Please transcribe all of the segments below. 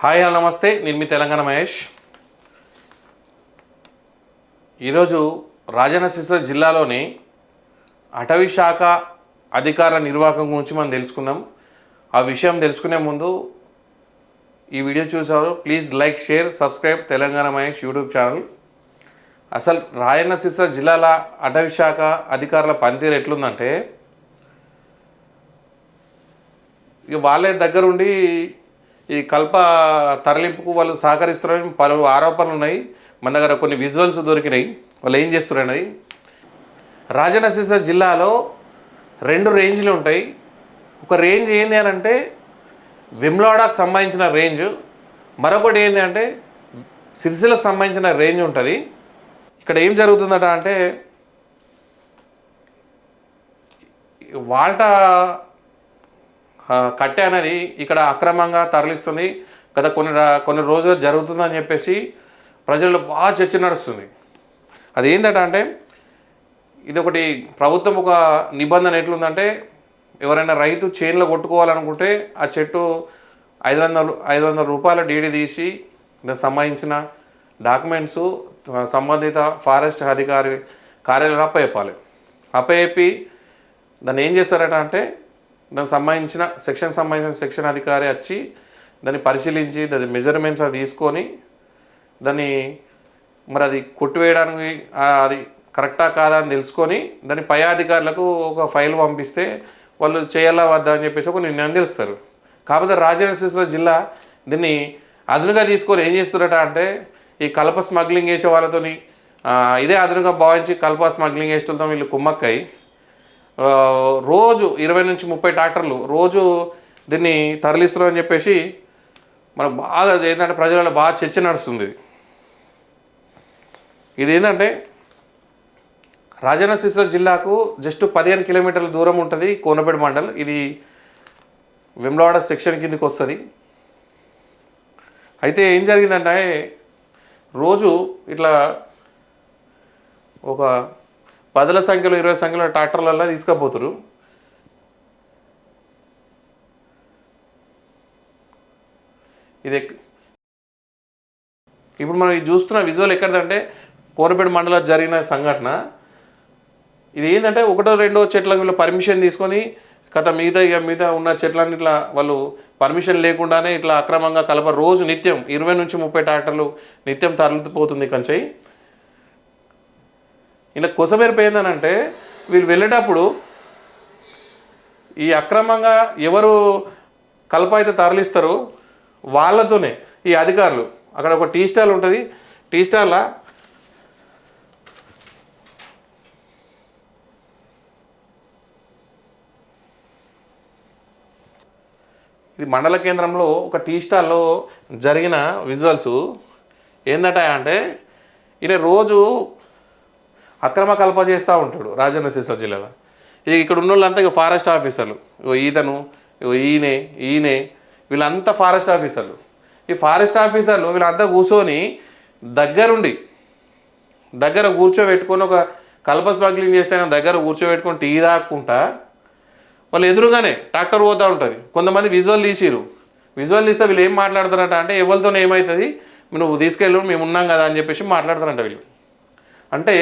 Hi hello నమస్తే. నేను మీ తెలంగాణ మహేష్. ఈరోజు రాజన్న సిరిసిల్ల జిల్లాలోని అటవీ శాఖ అధికార నిర్వాహకం గురించి మనం తెలుసుకుందాం. ఆ విషయం తెలుసుకునే ముందు ఈ వీడియో చూసారు please like share subscribe Telangana Mahesh YouTube channel. అసలు రాయన్న సిరిసిల్ల జిల్లాల అటవీ శాఖ అధికారుల పనితీరు ఎట్లుందంటే ఇక వాళ్ళే దగ్గరుండి ఈ కల్ప తరలింపుకు వాళ్ళు సహకరిస్తున్నారని పలు ఆరోపణలు ఉన్నాయి. మన దగ్గర కొన్ని విజువల్స్ దొరికినాయి. వాళ్ళు ఏం చేస్తున్నారనేది రాజన్న సిరిసిల్ల జిల్లాలో రెండు రేంజ్లు ఉంటాయి. ఒక రేంజ్ ఏంది అని అంటే విమ్లాడాకు సంబంధించిన రేంజ్ మరొకటి ఏంటి అంటే సిరిసిలకు సంబంధించిన రేంజ్ ఉంటుంది. ఇక్కడ ఏం జరుగుతుందట అంటే వాల్టా కట్టె అనేది ఇక్కడ అక్రమంగా తరలిస్తుంది. గత కొన్ని కొన్ని రోజులు జరుగుతుందని చెప్పేసి ప్రజల్లో బాగా చర్చ నడుస్తుంది. అది ఏంటంటే అంటే ఇది ఒకటి ప్రభుత్వం ఒక నిబంధన ఎట్లుందంటే ఎవరైనా రైతు చేనులో కొట్టుకోవాలనుకుంటే ఆ చెట్టు ఐదు వందలు ఐదు వందల రూపాయల డీడీ తీసి దానికి సంబంధించిన డాక్యుమెంట్స్ సంబంధిత ఫారెస్ట్ అధికారి కార్యాలయం అప్పచెప్పాలి అప్పచెప్పి దాన్ని ఏం చేస్తారట అంటే దానికి సంబంధించిన సెక్షన్ సంబంధించిన సెక్షన్ అధికారి వచ్చి దాన్ని పరిశీలించి దాని మెజర్మెంట్స్ అది తీసుకొని దాన్ని మరి అది కొట్టివేయడానికి అది కరెక్టా కాదా అని తెలుసుకొని దాని పై అధికారులకు ఒక ఫైల్ పంపిస్తే వాళ్ళు చేయాలా వద్దా అని చెప్పేసి ఒక నిర్ణయం తెలుస్తారు. కాకపోతే రాజన్న జిల్లా దీన్ని అదునుగా తీసుకొని ఏం చేస్తున్నారట అంటే ఈ కలప స్మగ్లింగ్ చేసే వాళ్ళతోని ఇదే అదునుగా భావించి కలప స్మగ్లింగ్ చేసేటతో వీళ్ళు కుమ్మక్కై రోజు ఇరవై నుంచి ముప్పై ట్రాక్టర్లు రోజు దీన్ని తరలిస్తున్నారు అని చెప్పేసి మనకు బాగా ఏంటంటే ప్రజలలో బాగా చర్చ నడుస్తుంది ఇది. ఇది ఏంటంటే రాజన్న సిరిసిల్ల జిల్లాకు జస్ట్ పదిహేను కిలోమీటర్ల దూరం ఉంటుంది కోనపేట మండల్ ఇది వెమ్లవాడ సెక్షన్ కిందకి వస్తుంది అయితే ఏం జరిగిందంటే రోజు ఇట్లా ఒక పదుల సంఖ్యలో ఇరవై సంఖ్యలో ట్రాక్టర్లలో తీసుకుపోతారు. ఇది ఇప్పుడు మనం చూస్తున్న విజువల్ ఎక్కడిదంటే కోరపేట మండలం జరిగిన సంఘటన. ఇది ఏంటంటే ఒకటో రెండో చెట్లకు వీళ్ళు పర్మిషన్ తీసుకొని కథ మిగతా ఇక మిగతా ఉన్న చెట్లన్నీ ఇట్లా వాళ్ళు పర్మిషన్ లేకుండానే ఇట్లా అక్రమంగా కలప రోజు నిత్యం ఇరవై నుంచి ముప్పై ట్రాక్టర్లు నిత్యం తరలిపోతుంది కంచెయి. ఇలా కొసమెరుపు ఏందనంటే వీళ్ళు వెళ్ళేటప్పుడు ఈ అక్రమంగా ఎవరు కలప అయితే తరలిస్తారో వాళ్ళతోనే ఈ అధికారులు. అక్కడ ఒక టీ స్టాల్ ఉంటుంది. టీ స్టాల్లో ఇది మండల కేంద్రంలో ఒక టీ స్టాల్లో జరిగిన విజువల్స్ ఏందట అంటే ఈయన రోజు అక్రమ కల్ప చేస్తూ ఉంటాడు రాజన్న సిరిసిల్ల జిల్లాలో. ఇక ఇక్కడ ఉన్న వాళ్ళంతా ఇక ఫారెస్ట్ ఆఫీసర్లు. ఈతను ఈయనే ఈయనే వీళ్ళంతా ఫారెస్ట్ ఆఫీసర్లు. ఈ ఫారెస్ట్ ఆఫీసర్లు వీళ్ళంతా కూర్చొని దగ్గరుండి దగ్గర కూర్చోబెట్టుకొని ఒక కల్ప స్మగ్లింగ్ చేస్తే దగ్గర కూర్చోబెట్టుకొని టీ తాక్కుంటా వాళ్ళు ఎదురుగానే ట్రాక్టర్ పోతూ ఉంటుంది. కొంతమంది విజువల్ తీసిరు విజువల్ తీస్తే వీళ్ళు ఏం మాట్లాడతారట అంటే ఎవరితోనే ఏమవుతుంది నువ్వు తీసుకెళ్ళు మేము ఉన్నాం కదా అని చెప్పేసి మాట్లాడతారంట వీళ్ళు. అంటే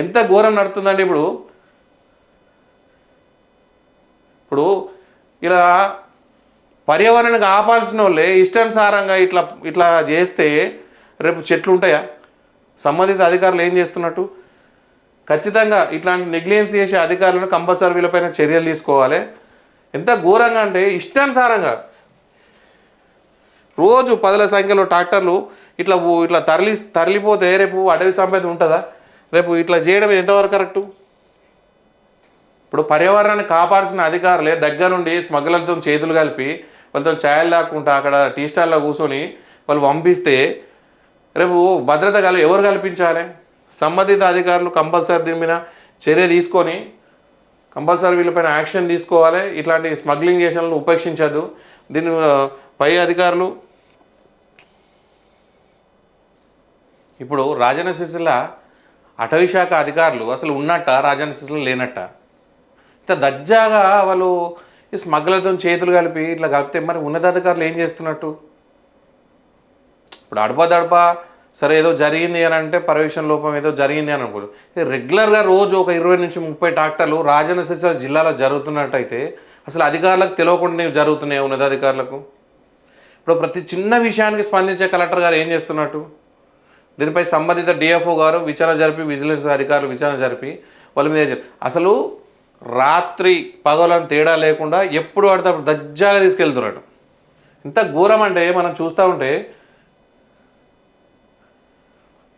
ఎంత ఘోరం నడుతుందండి ఇప్పుడు? ఇప్పుడు ఇలా పర్యావరణానికి ఆపాల్సిన వాళ్ళే ఇష్టానుసారంగా ఇట్లా ఇట్లా చేస్తే రేపు చెట్లు ఉంటాయా? సంబంధిత అధికారులు ఏం చేస్తున్నట్టు? ఖచ్చితంగా ఇట్లాంటి నెగ్లియన్స్ చేసే అధికారులను కంపల్సరీ వీళ్ళపైన చర్యలు తీసుకోవాలి. ఎంత ఘోరంగా అంటే ఇష్టానుసారంగా. రోజు పదుల సంఖ్యలో ట్రాక్టర్లు ఇట్లా ఇట్లా తరలి తరలిపోతే రేపు అడవి సంపేత ఉంటుందా? రేపు ఇట్లా చేయడం ఎంతవరకు కరెక్టు ఇప్పుడు పర్యావరణాన్ని కాపాడాల్సిన అధికారులే దగ్గరుండి స్మగ్లర్తో చేతులు కలిపి వాళ్ళతో ఛాయలు లేకుండా అక్కడ టీ స్టాల్లో కూర్చొని వాళ్ళు పంపిస్తే రేపు భద్రత కల ఎవరు కల్పించాలి? సంబంధిత అధికారులు కంపల్సరీ దీని మీద చర్య తీసుకొని కంపల్సరీ వీళ్ళపైన యాక్షన్ తీసుకోవాలి. ఇట్లాంటి స్మగ్లింగ్ చేసిన ఉపేక్షించద్దు దీని పై అధికారులు ఇప్పుడు రాజన్న సిరిసిల్ల అటవీశాఖ అధికారులు అసలు ఉన్నట్ట రాజన్న సిరిసిల్ల లేనట్ట? ఇంత దర్జాగా వాళ్ళు ఈ స్మగ్లర్తో చేతులు కలిపి ఇట్లా కలిపితే మరి ఉన్నతాధికారులు ఏం చేస్తున్నట్టు? ఇప్పుడు అడప దడప సరే ఏదో జరిగింది అని అంటే పర్యవేక్షణ లోపం ఏదో జరిగింది అని అనుకోడు రెగ్యులర్గా రోజు ఒక ఇరవై నుంచి ముప్పై ట్రాక్టర్లు రాజన్న జిల్లాలో జరుగుతున్నట్టయితే అసలు అధికారులకు తెలియకుండా జరుగుతున్నాయి ఉన్నతాధికారులకు. ఇప్పుడు ప్రతి చిన్న విషయానికి స్పందించే కలెక్టర్ గారు ఏం చేస్తున్నట్టు? దీనిపై సంబంధిత డిఎఫ్ఓ గారు విచారణ జరిపి విజిలెన్స్ అధికారులు విచారణ జరిపి వాళ్ళ మీద చెప్పి అసలు రాత్రి పగలని తేడా లేకుండా ఎప్పుడు పడితే అప్పుడు దజ్జాగా తీసుకెళ్తున్నాడు. ఇంత ఘోరం అంటే మనం చూస్తూ ఉంటే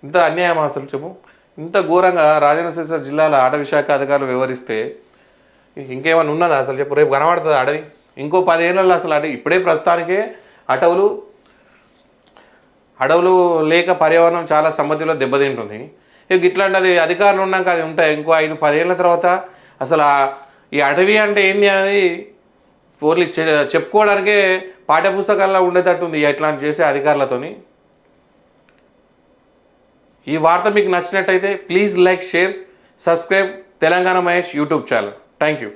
ఇంత అన్యాయం అసలు చెప్పు. ఇంత ఘోరంగా రాజన్న జిల్లాల అటవీ శాఖ అధికారులు వివరిస్తే ఇంకేమైనా ఉన్నదా అసలు చెప్పు? రేపు కనబడుతుంది అడవి? ఇంకో పదేళ్ళలో అసలు అడవి ఇప్పుడే ప్రస్తుతానికే అటవులు అడవులు లేక పర్యావరణం చాలా సమ్మతిలో దెబ్బతింటుంది. ఇక ఇట్లాంటిది అధికారులు ఉన్నాక అది ఉంటాయి. ఇంకో ఐదు పదేళ్ళ తర్వాత అసలు ఈ అడవి అంటే ఏంది అనేది ఓన్లీ చె- చెప్పుకోవడానికే పాఠ్యపుస్తకాల్లో ఉండేటట్టుంది ఇట్లాంటి చేసే అధికారులతోని. ఈ వార్త మీకు నచ్చినట్టయితే please like share subscribe Telangana Mahesh YouTube channel. Thank you.